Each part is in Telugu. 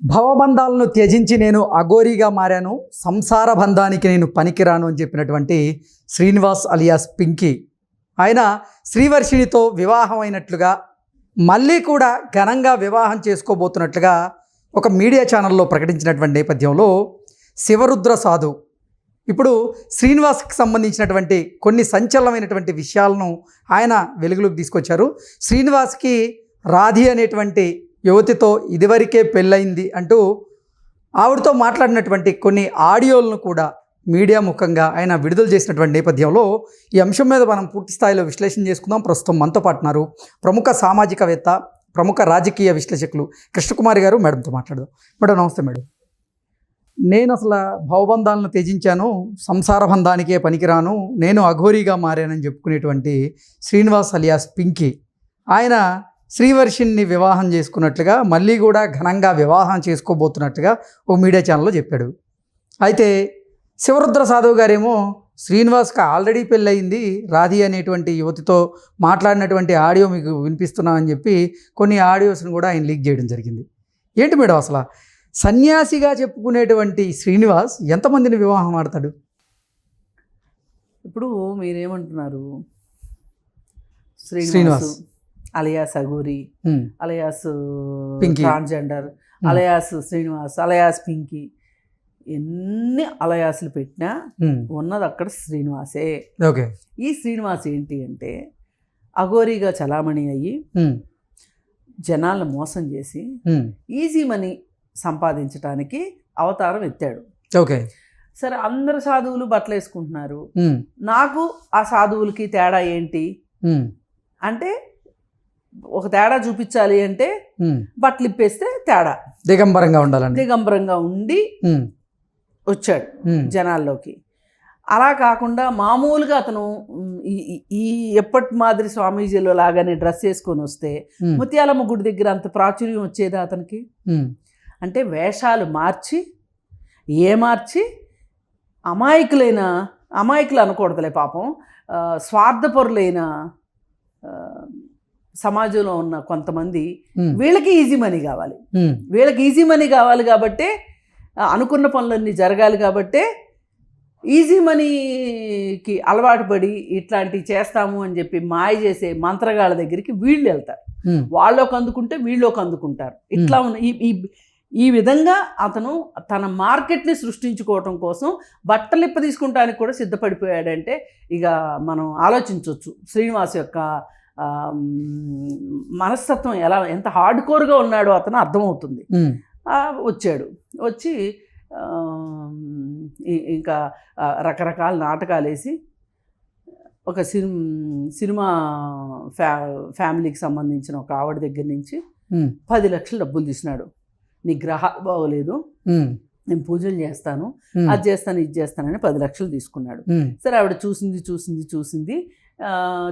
భవబంధాలను త్యజించి నేను అఘోరీగా మారాను సంసార బంధానికి నేను పనికిరాను అని చెప్పినటువంటి శ్రీనివాస్ అలియాస్ పింకీ. ఆయన శ్రీవర్షిణితో వివాహం అయినట్లుగా మళ్ళీ కూడా ఘనంగా వివాహం చేసుకోబోతున్నట్లుగా ఒక మీడియా ఛానల్లో ప్రకటించినటువంటి నేపథ్యంలో శివరుద్ర సాధు. ఇప్పుడు శ్రీనివాస్కి సంబంధించినటువంటి కొన్ని సంచలనమైనటువంటి విషయాలను ఆయన వెలుగులోకి తీసుకొచ్చారు. శ్రీనివాస్కి రాధి అనేటువంటి యువతితో ఇదివరకే పెళ్ళయింది అంటూ ఆవిడతో మాట్లాడినటువంటి కొన్ని ఆడియోలను కూడా మీడియా ముఖంగా ఆయన విడుదల చేసినటువంటి నేపథ్యంలో ఈ అంశం మీద మనం పూర్తి స్థాయిలో విశ్లేషణ చేసుకుందాం. ప్రస్తుతం మనతో పాటున్నారు ప్రముఖ సామాజికవేత్త ప్రముఖ రాజకీయ విశ్లేషకులు కృష్ణకుమారి గారు. మేడంతో మాట్లాడదాం. మేడం నమస్తే మేడం. నేను అసలు భావబంధాలను త్యజించాను సంసార బంధానికే పనికిరాను నేను అఘోరీగా మారానని చెప్పుకునేటువంటి శ్రీనివాస్ అలియాస్ పింకీ. ఆయన శ్రీవర్షిణ్ణి వివాహం చేసుకున్నట్లుగా మళ్ళీ కూడా ఘనంగా వివాహం చేసుకోబోతున్నట్టుగా ఓ మీడియా ఛానల్లో చెప్పాడు. అయితే శివరుద్ర సాధవ్ గారేమో శ్రీనివాస్కి ఆల్రెడీ పెళ్ళయింది రాధి అనేటువంటి యువతితో మాట్లాడినటువంటి ఆడియో మీకు వినిపిస్తున్నామని చెప్పి కొన్ని ఆడియోస్ని కూడా ఆయన లీక్ చేయడం జరిగింది. ఏంటి మేడం అసలు? సన్యాసిగా చెప్పుకునేటువంటి శ్రీనివాస్ ఎంతమందిని వివాహం ఆడతాడు? ఇప్పుడు మీరేమంటున్నారు? Srinivas. Alias Aguri alias Pinky. Transgender alias Srinivas alias Pinky. ఎన్ని అలయాసులు పెట్టినా ఉన్నది అక్కడ శ్రీనివాసే. ఓకే. ఈ శ్రీనివాస్ ఏంటి అంటే అఘోరీగా చలామణి అయ్యి జనాలను మోసం చేసి ఈజీ మనీ సంపాదించడానికి అవతారం ఎత్తాడు. ఓకే. సరే అందరు సాధువులు బట్టలు వేసుకుంటున్నారు. నాకు ఆ సాధువులకి తేడా ఏంటి? అంటే ఒక తేడా చూపించాలి అంటే. బట్టలు ఇప్పేస్తే తేడా. దిగంబరంగా ఉండాలండి దిగంబరంగా ఉండి వచ్చాడు జనాల్లోకి. అలా కాకుండా మామూలుగా అతను ఈ ఎప్పటి మాదిరి స్వామీజీలో లాగానే డ్రెస్ వేసుకొని వస్తే ముత్యాలమ్మ గుడి దగ్గర అంత ప్రాచుర్యం వచ్చేదా అతనికి? అంటే వేషాలు మార్చి ఏ మార్చి? అమాయకులైన అమాయకులు అనకూడదులే పాపం స్వార్థపరులైన సమాజంలో ఉన్న కొంతమంది వీళ్ళకి ఈజీ మనీ కావాలి. వీళ్ళకి ఈజీ మనీ కావాలి కాబట్టే అనుకున్న పనులన్నీ జరగాలి కాబట్టే ఈజీ మనీకి అలవాటు పడి ఇట్లాంటివి చేస్తాము అని చెప్పి మాయ చేసే మంత్రగాళ్ళ దగ్గరికి వీళ్ళు వెళ్తారు. వాళ్ళోకి అందుకుంటే వీళ్ళోకి అందుకుంటారు. ఇట్లా ఉన్న ఈ ఈ విధంగా అతను తన మార్కెట్ని సృష్టించుకోవటం కోసం బట్టలిప్ప తీసుకుంటానికి కూడా సిద్ధపడిపోయాడంటే ఇక మనం ఆలోచించవచ్చు శ్రీనివాస్ యొక్క మనస్తత్వం ఎలా ఎంత హార్డ్ కోర్గా ఉన్నాడో అతను అర్థమవుతుంది. వచ్చాడు. వచ్చి ఇంకా రకరకాల నాటకాలు వేసి ఒక సినిమా సినిమా ఫ్యా ఫ్యామిలీకి సంబంధించిన ఒక ఆవిడ దగ్గర నుంచి పది లక్షలు డబ్బులు తీసినాడు. నీ గ్రహాలు బాగోలేదు. నేను పూజలు చేస్తాను. అది చేస్తాను ఇది చేస్తానని పది లక్షలు తీసుకున్నాడు. సరే ఆవిడ చూసింది చూసింది చూసింది.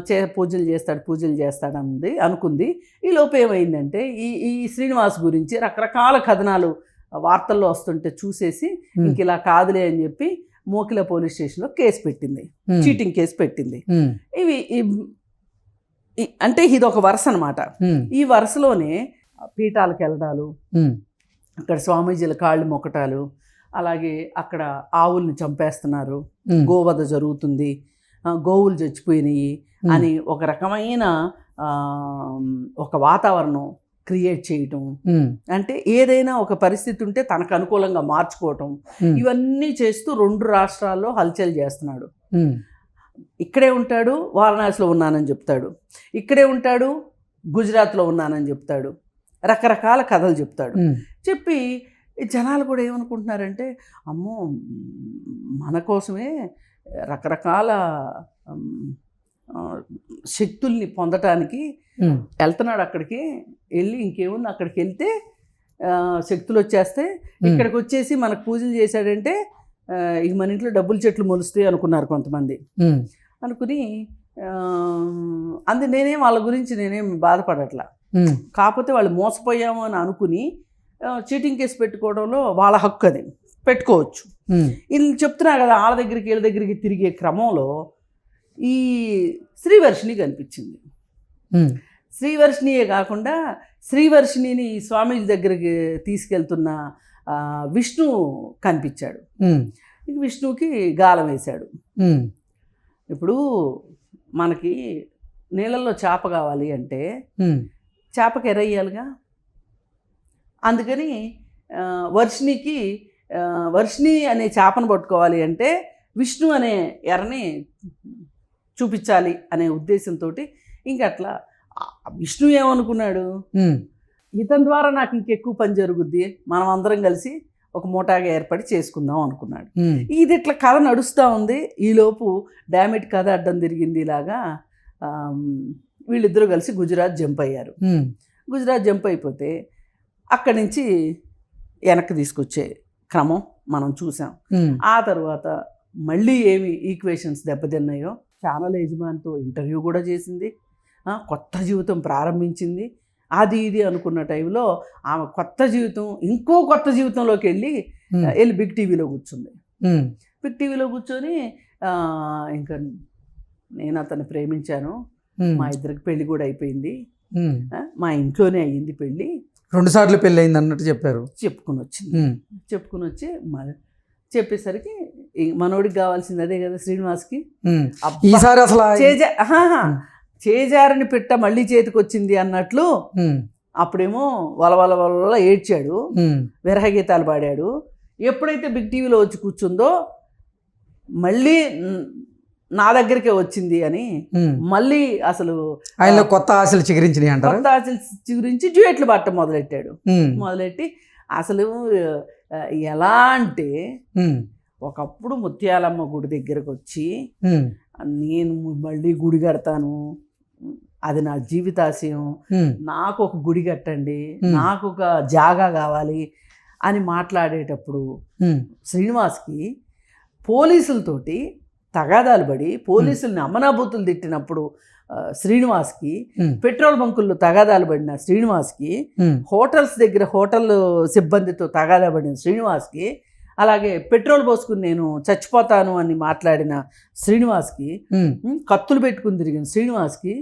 చే పూజలు చేస్తాడు పూజలు చేస్తాడు అంది అనుకుంది. ఈ లోపు ఏమైందంటే ఈ ఈ శ్రీనివాస్ గురించి రకరకాల కథనాలు వార్తల్లో వస్తుంటే చూసేసి ఇంక ఇలా కాదులే అని చెప్పి మోకిల పోలీస్ స్టేషన్లో కేసు పెట్టింది. చీటింగ్ కేసు పెట్టింది. ఇవి అంటే ఇది ఒక వరుస అనమాట ఈ వరుసలోనే పీఠాలకు వెళ్ళడాలు అక్కడ స్వామీజీల కాళ్ళు మొక్కటాలు అలాగే అక్కడ ఆవుల్ని చంపేస్తున్నారు. గోవధ జరుగుతుంది. గోవులు చచ్చిపోయినాయి అని ఒక రకమైన ఒక వాతావరణం క్రియేట్ చేయటం. అంటే ఏదైనా ఒక పరిస్థితి ఉంటే తనకు అనుకూలంగా మార్చుకోవటం. ఇవన్నీ చేస్తూ రెండు రాష్ట్రాల్లో హల్చల్ చేస్తున్నాడు. ఇక్కడే ఉంటాడు వారణాసిలో ఉన్నానని చెప్తాడు. ఇక్కడే ఉంటాడు గుజరాత్లో ఉన్నానని చెప్తాడు. రకరకాల కథలు చెప్తాడు. చెప్పి జనాలు కూడా ఏమనుకుంటున్నారంటే అమ్మో మన కోసమే రకరకాల శక్తుల్ని పొందటానికి వెళ్తున్నాడు అక్కడికి. వెళ్ళి ఇంకేముంది? అక్కడికి వెళ్తే శక్తులు వచ్చేస్తే ఇక్కడికి వచ్చేసి మనకు పూజలు చేశాడంటే ఇక మన ఇంట్లో డబ్బులు చెట్లు మొలుస్తాయి అనుకున్నారు కొంతమంది. అనుకుని అందు నేనేం వాళ్ళ గురించి నేనేం బాధపడట్లా. కాకపోతే వాళ్ళు మోసపోయాము అని అనుకుని చీటింగ్ కేసు పెట్టుకోవడంలో వాళ్ళ హక్కు అది. పెట్టుకోవచ్చు. వీళ్ళు చెప్తున్నా కదా వాళ్ళ దగ్గరికి వీళ్ళ దగ్గరికి తిరిగే క్రమంలో ఈ శ్రీవర్షిని కనిపించింది. శ్రీవర్షిణియే కాకుండా శ్రీవర్షిణిని స్వామీజీ దగ్గరికి తీసుకెళ్తున్న విష్ణు కనిపించాడు. విష్ణువుకి గాలం వేశాడు. ఇప్పుడు మనకి నీళ్ళల్లో చేప కావాలి అంటే చేపకి ఎరయ్యాలిగా అందుకని ఆ, వర్షిణి అనే చేపను పట్టుకోవాలి అంటే విష్ణు అనే ఎర్రని చూపించాలి అనే ఉద్దేశంతో ఇంక అట్లా ఆ, విష్ణు ఏమనుకున్నాడు? ఇతని ద్వారా నాకు ఇంకెక్కువ పని జరుగుద్ది మనం అందరం కలిసి ఒక మోటాగా ఏర్పడి చేసుకుందాం అనుకున్నాడు. ఇది ఇట్లా కథ నడుస్తూ ఉంది. ఈలోపు డామిట్ కథ అడ్డం తిరిగింది ఇలాగా వీళ్ళిద్దరూ కలిసి గుజరాత్ జంప్ అయ్యారు. గుజరాత్ జంప్ అయిపోతే అక్కడి నుంచి వెనక్కి తీసుకొచ్చే క్రమం మనం చూసాం. ఆ తర్వాత మళ్ళీ ఏమి ఈక్వేషన్స్ దెబ్బతిన్నాయో ఛానల్ యజమానితో ఇంటర్వ్యూ కూడా చేసింది. కొత్త జీవితం ప్రారంభించింది. అది ఇది అనుకున్న టైంలో ఆమె కొత్త జీవితం ఇంకో కొత్త జీవితంలోకి వెళ్ళి వెళ్ళి బిగ్ టీవీలో కూర్చుంది. బిగ్ టీవీలో కూర్చొని ఇంకా నేను అతన్ని ప్రేమించాను. మా ఇద్దరికి పెళ్ళి కూడా అయిపోయింది. మా ఇంట్లోనే అయ్యింది పెళ్ళి రెండు సార్లు పెళ్ళి అయింది అన్నట్టు చెప్పారు. చెప్పుకుని వచ్చింది. చెప్పుకుని వచ్చి చెప్పేసరికి మనోడికి కావాల్సింది అదే కదా శ్రీనివాస్కి. ఈసారి అసలు. చేజారిని పిట్ట మళ్ళీ చేతికి వచ్చింది అన్నట్లు అప్పుడేమో వలవల వలవల ఏడ్చాడు. ఉమ్, విరహ గీతాలు పాడాడు. ఎప్పుడైతే బిగ్ టీవీలో వచ్చి కూర్చుందో మళ్ళీ న్- దగ్గరికే వచ్చింది అని. మళ్ళీ అసలు ఆయనలో కొత్త ఆశలు చిగురించినాయి అంటారు? కొత్త ఆశల గురించి డ్యూయట్లు పాడటం మొదలెట్టాడు. మొదలెట్టి అసలు ఎలా అంటే ఒకప్పుడు ముత్యాలమ్మ గుడి దగ్గరకు వచ్చి నేను మళ్ళీ గుడి కడతాను అది నా జీవితాశయం నాకు ఒక గుడి కట్టండి. నాకు ఒక జాగా కావాలి అని మాట్లాడేటప్పుడు శ్రీనివాస్కి పోలీసులతోటి తగాదాలు పడి పోలీసుల్ని అమ్మనాబూతులు తిట్టినప్పుడు శ్రీనివాస్కి పెట్రోల్ బంకుల్లో తగాదాలు పడిన శ్రీనివాస్కి హోటల్స్ దగ్గర హోటల్ సిబ్బందితో తగాదా పడిన శ్రీనివాస్కి అలాగే పెట్రోల్ పోసుకుని నేను చచ్చిపోతాను అని మాట్లాడిన శ్రీనివాస్కి కత్తులు పెట్టుకుని తిరిగిన శ్రీనివాస్కి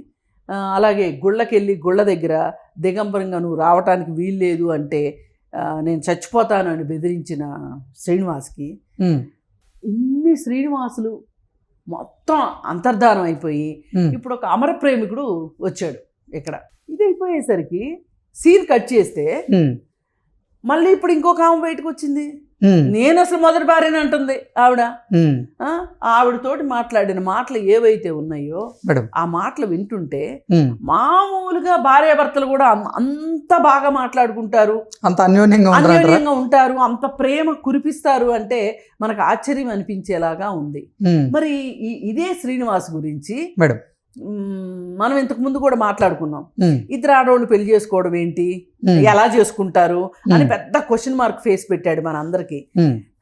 అలాగే గుళ్ళకెళ్ళి గుళ్ళ దగ్గర దిగంబరంగా నువ్వు రావటానికి వీల్లేదు అంటే నేను చచ్చిపోతాను అని బెదిరించిన శ్రీనివాస్కి ఇన్ని శ్రీనివాసులు మొత్తం అంతర్ధానం అయిపోయి ఇప్పుడు ఒక అమర ప్రేమికుడు వచ్చాడు ఇక్కడ. ఇది అయిపోయేసరికి సీన్ కట్ చేస్తే మళ్ళీ ఇప్పుడు ఇంకొక ఆమె బయటకు వచ్చింది. నేను అసలు మొదటి భార్యని అంటుంది ఆవిడ. ఆవిడతోటి మాట్లాడిన మాటలు ఏవైతే ఉన్నాయో మేడం. ఆ మాటలు వింటుంటే మామూలుగా భార్యాభర్తలు కూడా అంత బాగా మాట్లాడుకుంటారు. అంత అన్యోన్యంగా ఉంటారు. అంత ప్రేమ కురిపిస్తారు అంటే మనకు ఆశ్చర్యం అనిపించేలాగా ఉంది. మరి ఇదే శ్రీనివాస్ గురించి మేడం. మనం ఇంతకు ముందు కూడా మాట్లాడుకున్నాం. ఇద్దరు ఆడవాళ్ళు పెళ్ళి చేసుకోవడం ఏంటి? ఎలా చేసుకుంటారు? అని పెద్ద క్వశ్చన్ మార్క్ ఫేస్ పెట్టాడు మన అందరికి.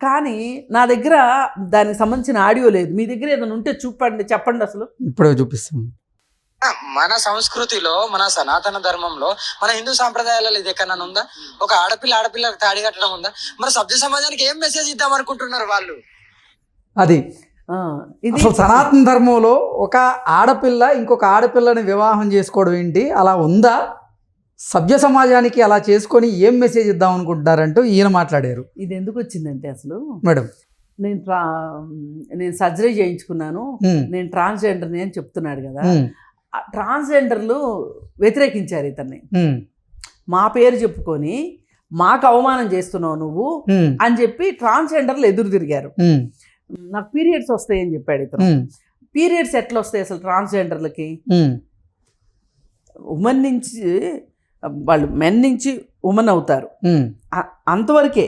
కానీ నా దగ్గర దానికి సంబంధించిన ఆడియో లేదు. మీ దగ్గర ఏదైనా ఉంటే చూపండి చెప్పండి అసలు. ఇప్పుడే చూపిస్తాం. మన సంస్కృతిలో మన సనాతన ధర్మంలో మన హిందూ సాంప్రదాయాలలో ఇది ఎక్కడన్నా ఉందా? ఒక ఆడపిల్ల ఆడపిల్లకు తాడి కట్టడం ఉందా? మరి సభ్య సమాజానికి ఏం మెసేజ్ ఇద్దాం అనుకుంటున్నారు వాళ్ళు? అది. అసలు సనాతన ధర్మంలో ఒక ఆడపిల్ల ఇంకొక ఆడపిల్లని వివాహం చేసుకోవడం ఏంటి? అలా ఉందా? సభ్య సమాజానికి అలా చేసుకొని ఏం మెసేజ్ ఇద్దాం అనుకుంటున్నారంటూ ఈయన మాట్లాడారు. ఇది ఎందుకు వచ్చిందంటే అసలు మేడం. నేను ట్రా నేను సర్జరీ చేయించుకున్నాను. నేను ట్రాన్స్జెండర్ని అని చెప్తున్నాడు కదా. ట్రాన్స్జెండర్లు వ్యతిరేకించారు ఇతన్ని. మా పేరు చెప్పుకొని మాకు అవమానం చేస్తున్నావు నువ్వు అని చెప్పి ట్రాన్స్జెండర్లు ఎదురు తిరిగారు. నాకు పీరియడ్స్ వస్తాయని చెప్పాడు ఇతను. పీరియడ్స్ ఎట్లా వస్తాయి అసలు ట్రాన్స్జెండర్లకి? ఉమ్, ఉమెన్ నుంచి వాళ్ళు మెన్ నుంచి ఉమెన్ అవుతారు. అంతవరకే.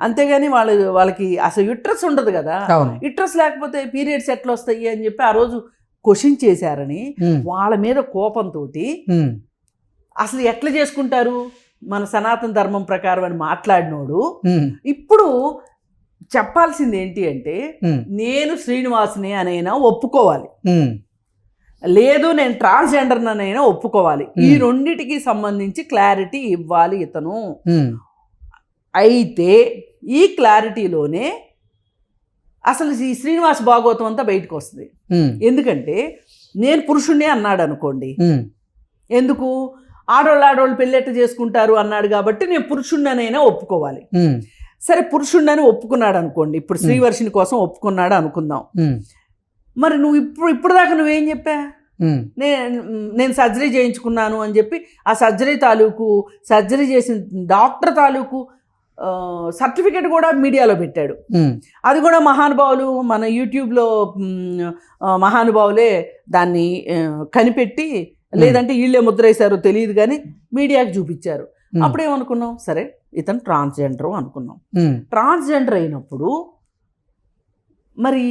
అంతేగాని వాళ్ళు వాళ్ళకి అసలు యుట్రస్ ఉండదు కదా. యుట్రస్ లేకపోతే పీరియడ్స్ ఎట్లా వస్తాయి అని చెప్పి ఆ రోజు క్వశ్చన్ చేశారని వాళ్ళ మీద కోపంతో అసలు ఎట్లా చేసుకుంటారు? మన సనాతన ధర్మం ప్రకారం అని మాట్లాడినోడు. ఇప్పుడు చెప్పాల్సింది ఏంటి అంటే నేను శ్రీనివాస్ని అనైనా ఒప్పుకోవాలి. లేదు నేను ట్రాన్స్జెండర్ అనైనా ఒప్పుకోవాలి. ఈ. రెండిటికి సంబంధించి క్లారిటీ ఇవ్వాలి ఇతను. అయితే ఈ క్లారిటీలోనే అసలు ఈ శ్రీనివాస్ భాగవతం అంతా బయటకు వస్తుంది. ఎందుకంటే నేను పురుషుణ్ణే అన్నాడు అనుకోండి. ఎందుకు? ఆడోళ్ళు ఆడోళ్ళు పెళ్ళెట్ట చేసుకుంటారు అన్నాడు కాబట్టి నేను పురుషుణ్ణనైనా ఒప్పుకోవాలి. సరే పురుషుణ్ణని ఒప్పుకున్నాడు అనుకోండి ఇప్పుడు శ్రీవర్షిని కోసం ఒప్పుకున్నాడు అనుకుందాం. మరి నువ్వు ఇప్పుడు ఇప్పుడు దాకా నువ్వేం చెప్పా? నేను నేను సర్జరీ చేయించుకున్నాను అని చెప్పి ఆ సర్జరీ తాలూకు సర్జరీ చేసిన డాక్టర్ తాలూకు సర్టిఫికేట్ కూడా మీడియాలో పెట్టాడు. అది కూడా మహానుభావులు మన యూట్యూబ్లో మహానుభావులే దాన్ని కనిపెట్టి లేదంటే వీళ్ళే ముద్ర వేశారో తెలియదు కానీ మీడియాకి చూపించారు. ఉమ్, అప్పుడేమనుకున్నాం? సరే ఇతను ట్రాన్స్జెండర్ అనుకున్నాం. ట్రాన్స్జెండర్ అయినప్పుడు మరి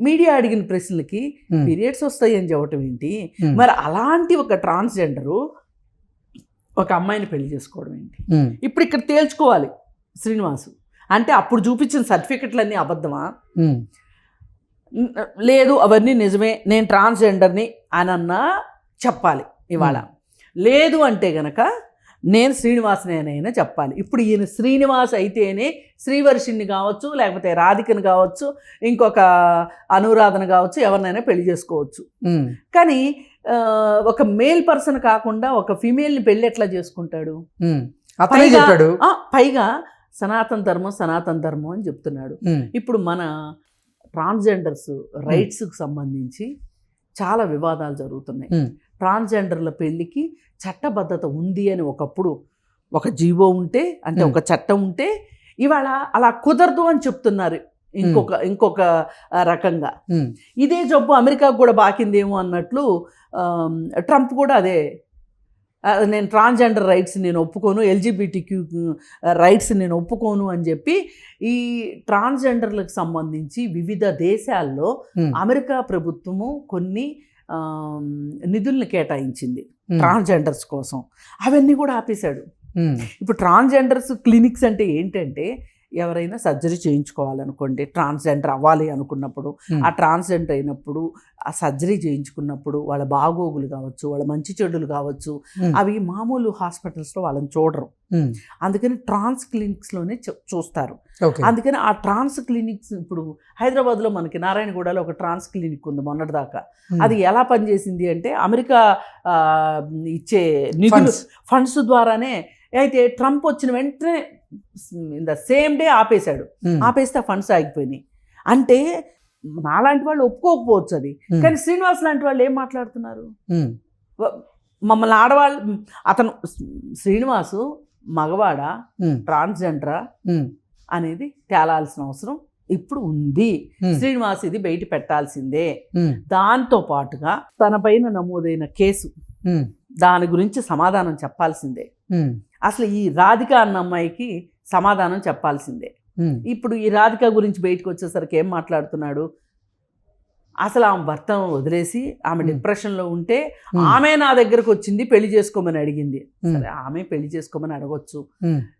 మీడియా అడిగిన ప్రశ్నలకి పీరియడ్స్ వస్తాయి అని చెప్పటం ఏంటి? మరి అలాంటి ఒక ట్రాన్స్జెండరు ఒక అమ్మాయిని పెళ్ళి చేసుకోవడం ఏంటి? ఇప్పుడు ఇక్కడ తేల్చుకోవాలి శ్రీనివాసు. అంటే అప్పుడు చూపించిన సర్టిఫికెట్లన్నీ అబద్ధమా? లేదు అవన్నీ నిజమే నేను ట్రాన్స్జెండర్ని అని అన్నా చెప్పాలి ఇవాళ. లేదు అంటే గనక నేను శ్రీనివాసనేనైనా చెప్పాలి. ఇప్పుడు ఈయన శ్రీనివాస్ అయితేనే శ్రీవర్షిని కావచ్చు లేకపోతే రాధికను కావచ్చు ఇంకొక అనురాధన కావచ్చు ఎవరినైనా పెళ్ళి చేసుకోవచ్చు. కానీ ఒక మేల్ పర్సన్ కాకుండా ఒక ఫీమేల్ని పెళ్ళి ఎట్లా చేసుకుంటాడు. అతనే చెప్పాడు. పైగా సనాతన ధర్మం సనాతన ధర్మం అని చెప్తున్నాడు. ఇప్పుడు మన ట్రాన్స్జెండర్స్ రైట్స్కి సంబంధించి చాలా వివాదాలు జరుగుతున్నాయి. ట్రాన్స్జెండర్ల పెళ్ళికి చట్టబద్ధత ఉంది అని ఒకప్పుడు ఒక జీవో ఉంటే అంటే. ఒక చట్టం ఉంటే ఇవాళ అలా కుదరదు అని చెప్తున్నారు ఇంకొక ఇంకొక రకంగా. ఇదే జబ్బు అమెరికాకు కూడా బాకిందేమో అన్నట్లు ట్రంప్ కూడా అదే నేను ట్రాన్స్జెండర్ రైట్స్ నేను ఒప్పుకోను ఎల్జిబిటీ క్యూ రైట్స్ నేను ఒప్పుకోను అని చెప్పి ఈ ట్రాన్స్జెండర్లకు సంబంధించి వివిధ దేశాల్లో అమెరికా ప్రభుత్వము కొన్ని నిధుల్ని కేటాయించింది ట్రాన్స్జెండర్స్ కోసం. అవన్నీ కూడా ఆపేశాడు. ఇప్పుడు ట్రాన్స్జెండర్స్ క్లినిక్స్ అంటే ఏంటంటే ఎవరైనా సర్జరీ చేయించుకోవాలనుకోండి ట్రాన్స్జెండర్ అవ్వాలి అనుకున్నప్పుడు ఆ ట్రాన్స్జెండర్ అయినప్పుడు ఆ సర్జరీ చేయించుకున్నప్పుడు వాళ్ళ బాగోగులు కావచ్చు వాళ్ళ మంచి చెడులు కావచ్చు అవి మామూలు హాస్పిటల్స్లో వాళ్ళని చూడరు. అందుకని ట్రాన్స్ క్లినిక్స్లోనే చూస్తారు. అందుకని ఆ ట్రాన్స్ క్లినిక్స్ ఇప్పుడు హైదరాబాద్లో మనకి నారాయణగూడలో ఒక ట్రాన్స్ క్లినిక్ ఉంది మొన్నటిదాకా. అది ఎలా పనిచేసింది అంటే అమెరికా ఇచ్చే నిధులు. ఫండ్స్ ద్వారానే అయితే ట్రంప్ వచ్చిన వెంటనే ద సేమ్ డే ఆపేశాడు. ఉమ్, ఆపేస్తే ఫండ్స్ ఆగిపోయినాయి. అంటే నాలాంటి వాళ్ళు ఒప్పుకోకపోవచ్చు అది. ఉమ్, కానీ శ్రీనివాస్ లాంటి వాళ్ళు ఏం మాట్లాడుతున్నారు? ఉమ్, మమ్మల్ని ఆడవాళ్ళు అతను శ్రీనివాసు మగవాడా? ట్రాన్స్జెండరా? అనేది తేలాల్సిన అవసరం ఇప్పుడు ఉంది. శ్రీనివాస్ ఇది బయట పెట్టాల్సిందే. దాంతో పాటుగా తన పైన నమోదైన కేసు. దాని గురించి సమాధానం చెప్పాల్సిందే. అసలు ఈ రాధిక అన్న అమ్మాయికి సమాధానం చెప్పాల్సిందే. ఇప్పుడు ఈ రాధిక గురించి బయటకు వచ్చేసరికి ఏం మాట్లాడుతున్నాడు? అసలు ఆమె భర్తను వదిలేసి ఆమె. డిప్రెషన్లో ఉంటే. ఆమె నా దగ్గరకు వచ్చింది పెళ్ళి చేసుకోమని అడిగింది. సరే ఆమె పెళ్ళి చేసుకోమని అడగొచ్చు.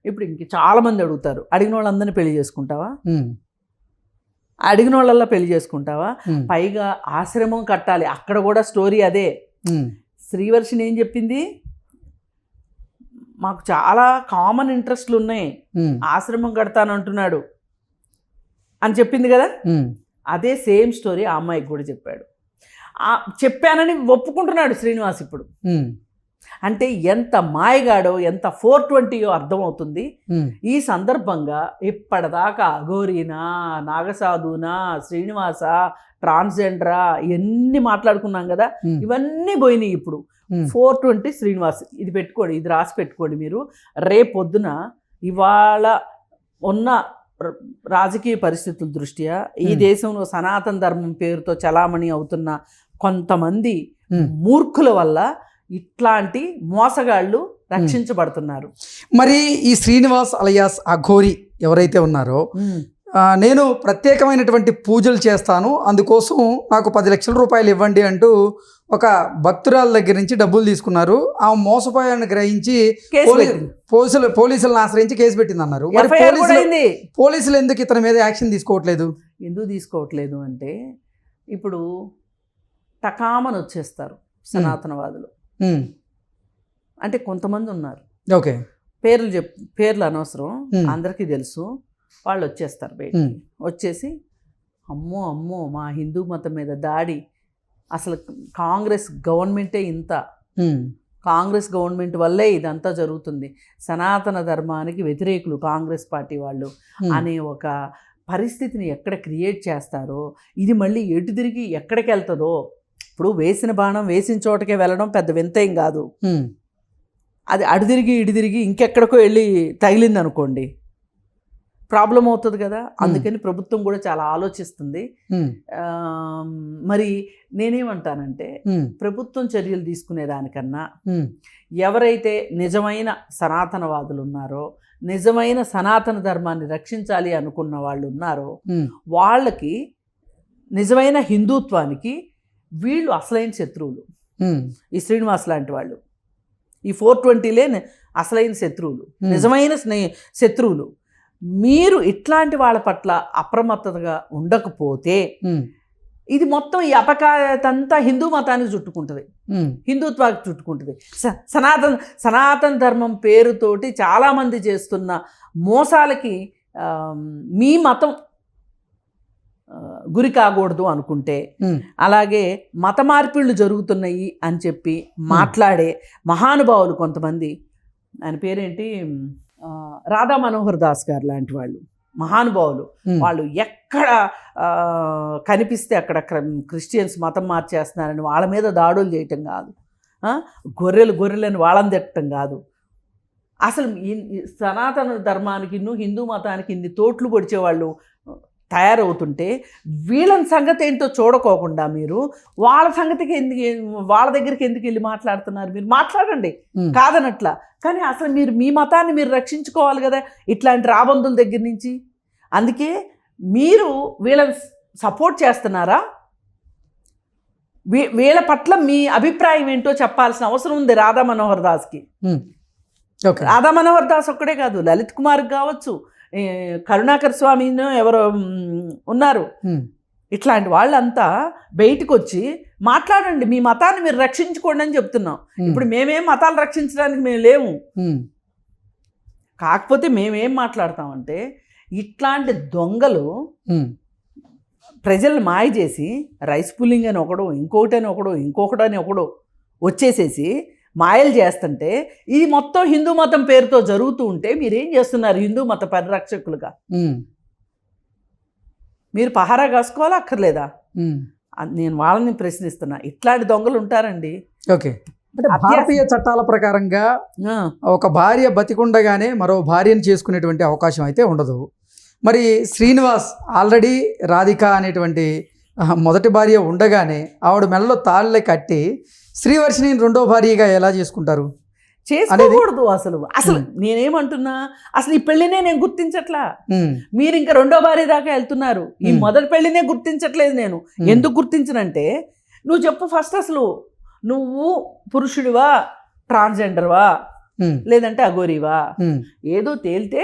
ఇప్పుడు ఇంక చాలా మంది అడుగుతారు అడిగిన వాళ్ళందరినీ పెళ్ళి చేసుకుంటావా? అడిగిన వాళ్ళల్లా పెళ్ళి చేసుకుంటావా? పైగా ఆశ్రమం కట్టాలి అక్కడ కూడా స్టోరీ అదే. శ్రీవర్షిని ఏం చెప్పింది? మాకు చాలా కామన్ ఇంట్రెస్ట్లు ఉన్నాయి. ఆశ్రమం కడతానంటున్నాడు అని చెప్పింది కదా? అదే సేమ్ స్టోరీ ఆ అమ్మాయికి కూడా చెప్పాడు. ఆ చెప్పానని ఒప్పుకుంటున్నాడు శ్రీనివాస్ ఇప్పుడు. అంటే ఎంత మాయగాడో ఎంత ఫోర్ ట్వంటీయో అర్థమవుతుంది ఈ సందర్భంగా ఇప్పటిదాకా అఘోరీనా నాగసాధునా శ్రీనివాస ట్రాన్స్జెండరా ఇవన్నీ మాట్లాడుకున్నాం కదా ఇవన్నీ పోయినాయి ఇప్పుడు. ఫోర్ ట్వంటీ శ్రీనివాస్ ఇది పెట్టుకోండి ఇది రాసి పెట్టుకోండి మీరు. రేపొద్దున ఇవాళ ఉన్న రాజకీయ పరిస్థితుల దృష్ట్యా ఈ. దేశంలో సనాతన ధర్మం పేరుతో చలామణి అవుతున్న కొంతమంది. మూర్ఖుల వల్ల ఇట్లాంటి మోసగాళ్ళు రక్షించబడుతున్నారు. మరి ఈ శ్రీనివాస్ అలయాస్ అఘోరి ఎవరైతే ఉన్నారో నేను ప్రత్యేకమైనటువంటి పూజలు చేస్తాను. అందుకోసం నాకు పది లక్షల రూపాయలు ఇవ్వండి అంటూ ఒక భక్తురాల దగ్గర నుంచి డబ్బులు తీసుకున్నారు. ఆ మోసపోయాన్ని గ్రహించి. పోలీసులు పోలీసులను ఆశ్రయించి కేసు పెట్టింది అన్నారు పోలీసులు ఎందుకు ఇతని మీద యాక్షన్ తీసుకోవట్లేదు? ఎందుకు తీసుకోవట్లేదు అంటే ఇప్పుడు టకామని వచ్చేస్తారు సనాతనవాదులు. అంటే కొంతమంది ఉన్నారు ఓకే. పేర్లు చెప్ పేర్లు అనవసరం. అందరికీ తెలుసు. వాళ్ళు వచ్చేస్తారు బయట వచ్చేసి అమ్మో అమ్మో మా హిందూ మతం మీద దాడి. అసలు కాంగ్రెస్ గవర్నమెంటే ఇంత. కాంగ్రెస్ గవర్నమెంట్ వల్లే ఇదంతా జరుగుతుంది. సనాతన ధర్మానికి వ్యతిరేకులు కాంగ్రెస్ పార్టీ వాళ్ళు అనే ఒక పరిస్థితిని ఎక్కడ క్రియేట్ చేస్తారో ఇది మళ్ళీ ఎటు తిరిగి ఎక్కడికి వెళ్తుందో ఇప్పుడు వేసిన బాణం వేసిన చోటకే వెళ్ళడం పెద్ద వింతేం కాదు. అది అటు తిరిగి తిరిగి ఇంకెక్కడికో వెళ్ళి తగిలింది అనుకోండి ప్రాబ్లం అవుతుంది కదా. అందుకని ప్రభుత్వం కూడా చాలా ఆలోచిస్తుంది. మరి నేనేమంటానంటే ప్రభుత్వం చర్యలు తీసుకునేదానికన్నా ఉమ్, ఎవరైతే నిజమైన సనాతనవాదులు ఉన్నారో నిజమైన సనాతన ధర్మాన్ని రక్షించాలి అనుకున్న వాళ్ళు ఉన్నారో వాళ్ళకి నిజమైన హిందుత్వానికి వీళ్ళు అసలైన శత్రువులు. ఈ శ్రీనివాస్ లాంటి వాళ్ళు. ఈ ఫోర్ ట్వంటీలే అసలైన శత్రువులు. నిజమైన స్నే శత్రువులు. మీరు ఇట్లాంటి వాళ్ళ పట్ల అప్రమత్తతగా ఉండకపోతే ఇది మొత్తం ఈ అపకాయతంతా హిందూ మతానికి చుట్టుకుంటుంది. హిందుత్వానికి చుట్టుకుంటుంది. సనాతన సనాతన ధర్మం పేరుతోటి చాలామంది చేస్తున్న మోసాలకి మీ మతం గురి కాకూడదు అనుకుంటే అలాగే మత మార్పిళ్ళు జరుగుతున్నాయి అని చెప్పి మాట్లాడే మహానుభావులు కొంతమంది. ఆయన పేరేంటి? రాధా మనోహర్ దాస్ గారు లాంటి వాళ్ళు మహానుభావులు. వాళ్ళు ఎక్కడ కనిపిస్తే అక్కడ క్ర- క్రిస్టియన్స్ మతం మార్చేస్తున్నారని వాళ్ళ మీద దాడులు చేయటం కాదు. గొర్రెలు గొర్రెలని వాళ్ళని తిట్టడం కాదు. అసలు సనాతన ధర్మానికి హిందూ మతానికి ఇన్ని తోట్లు పొడిచే వాళ్ళు తయారవుతుంటే వీళ్ళని సంగతి ఏంటో చూడకోకుండా మీరు వాళ్ళ సంగతికి ఎందుకు వాళ్ళ దగ్గరికి ఎందుకు వెళ్ళి మాట్లాడుతున్నారు మీరు? మాట్లాడండి. కాదనట్లా. కానీ అసలు మీరు మీ మతాన్ని మీరు రక్షించుకోవాలి కదా ఇట్లాంటి రాబందుల దగ్గర నుంచి? అందుకే మీరు వీళ్ళని సపోర్ట్ చేస్తున్నారా? వీళ్ళ పట్ల మీ అభిప్రాయం ఏంటో చెప్పాల్సిన అవసరం ఉంది రాధా మనోహర్ దాస్కి. రాధా మనోహర్ దాస్ ఒక్కడే కాదు లలిత్ కుమార్ కావచ్చు కరుణాకర్ స్వామిను ఎవరో ఉన్నారు. ఇట్లాంటి వాళ్ళంతా బయటకు వచ్చి మాట్లాడండి మీ మతాన్ని మీరు రక్షించుకోండి అని చెప్తున్నాం. ఇప్పుడు మేమేం మతాలు రక్షించడానికి మేము లేము. కాకపోతే మేమేం మాట్లాడతామంటే ఇట్లాంటి దొంగలు ఉమ్, ప్రజల్ని మాయ చేసి రైస్ పుల్లింగ్ అని ఒకడు ఇంకొకటి అని ఒకడు ఇంకొకటి అని ఒకడు వచ్చేసేసి మాయలు చేస్తుంటే ఇది మొత్తం హిందూ మతం పేరుతో జరుగుతూ ఉంటే మీరేం చేస్తున్నారు హిందూ మత పరిరక్షకులుగా? మీరు పహారా కాసుకోవాలా అక్కర్లేదా? నేను వాళ్ళని ప్రశ్నిస్తున్నా. ఇట్లాంటి దొంగలు ఉంటారండి. ఓకే. అంటే భారతీయ చట్టాల ప్రకారంగా ఒక భార్య బతికుండగానే మరో భార్యను చేసుకునేటువంటి అవకాశం అయితే ఉండదు. మరి శ్రీనివాస్ ఆల్రెడీ రాధిక అనేటువంటి మొదటి భార్య ఉండగానే ఆవిడ మెడలో తాళ్ళే కట్టి శ్రీవర్షిని రెండో భార్యగా ఎలా చేసుకుంటారు? చేసుకోకూడదు అసలు. అసలు. నేనేమంటున్నా అసలు ఈ పెళ్ళినే నేను గుర్తించట్లా? మీరు ఇంకా రెండో భార్య దాకా వెళ్తున్నారు. ఈ. మొదటి పెళ్ళినే గుర్తించట్లేదు నేను. ఎందుకు గుర్తించనంటే నువ్వు చెప్పు ఫస్ట్ అసలు. నువ్వు పురుషుడివా ట్రాన్స్జెండర్వా లేదంటే అగోరివా ఏదో తేలితే.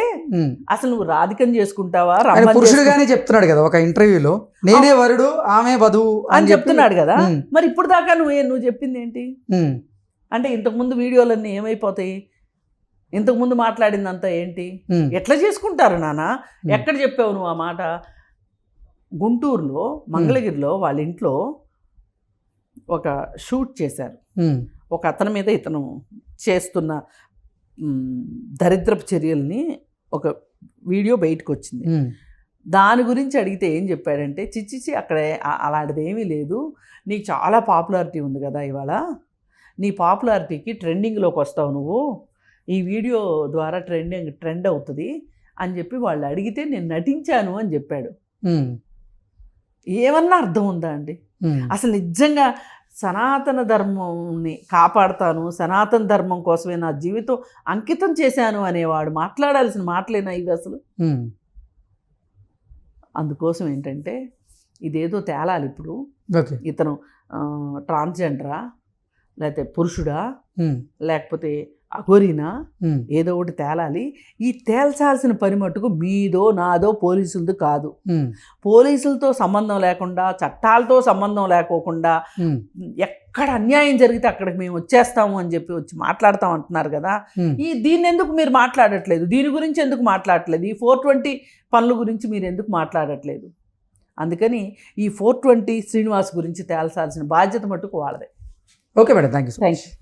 అసలు నువ్వు రాధికం చేసుకుంటావా? పురుషుడుగానే చెప్తున్నాడు కదా ఒక ఇంటర్వ్యూలో. నేనే వరుడు ఆమె వధువు అని చెప్తున్నాడు కదా. మరి ఇప్పుడు దాకా నువ్వు నువ్వు చెప్పింది ఏంటి? అంటే ఇంతకుముందు వీడియోలన్నీ ఏమైపోతాయి? ఇంతకుముందు మాట్లాడిందంతా ఏంటి? ఎట్లా చేసుకుంటారు నాన్న. ఎక్కడ చెప్పావు నువ్వు ఆ మాట? గుంటూరులో మంగళగిరిలో వాళ్ళ ఇంట్లో ఒక షూట్ చేశారు. ఒక అతని మీద ఇతను చేస్తున్న దరిద్రపు చర్యల్ని ఒక వీడియో బయటకు వచ్చింది దాని గురించి అడిగితే ఏం చెప్పాడంటే చిచ్చిచి అక్కడ అలాంటిది ఏమీ లేదు. నీకు చాలా పాపులారిటీ ఉంది కదా ఇవాళ. నీ పాపులారిటీకి ట్రెండింగ్లోకి వస్తావు నువ్వు. ఈ వీడియో ద్వారా ట్రెండింగ్ ట్రెండ్ అవుతుంది అని చెప్పి వాళ్ళు అడిగితే నేను నటించాను అని చెప్పాడు. ఏమన్నా అర్థం ఉందా అండి. అసలు నిజంగా సనాతన ధర్మంని కాపాడుతాను సనాతన ధర్మం కోసమే నా జీవితం అంకితం చేశాను అనేవాడు మాట్లాడాల్సిన మాటలేనా ఇవి అసలు? అందుకోసం ఏంటంటే ఇదేదో తేలాలి ఇప్పుడు. ఇతను ట్రాన్స్జెండరా లేకపోతే పురుషుడా లేకపోతే అఘోరీనా ఏదో ఒకటి తేలాలి. ఈ తేల్చాల్సిన పని మట్టుకు మీదో నాదో పోలీసులది కాదు. పోలీసులతో సంబంధం లేకుండా చట్టాలతో సంబంధం లేకోకుండా ఎక్కడ అన్యాయం జరిగితే అక్కడికి మేము వచ్చేస్తాము అని చెప్పి వచ్చి మాట్లాడతాం అంటున్నారు కదా. ఈ దీన్ని ఎందుకు మీరు మాట్లాడట్లేదు? దీని గురించి ఎందుకు మాట్లాడట్లేదు? ఈ ఫోర్ ట్వంటీ పనుల గురించి మీరు ఎందుకు మాట్లాడట్లేదు? అందుకని ఈ ఫోర్ ట్వంటీ శ్రీనివాస్ గురించి తేల్చాల్సిన బాధ్యత మట్టుకు వాళ్ళదే. Okay madam thank you thank you